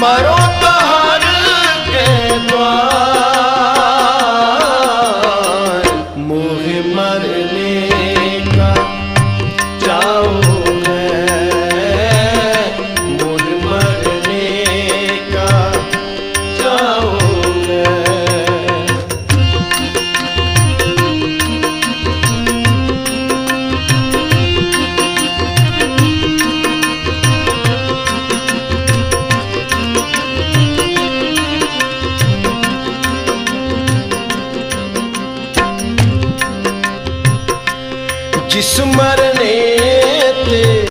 મારો जिस मरने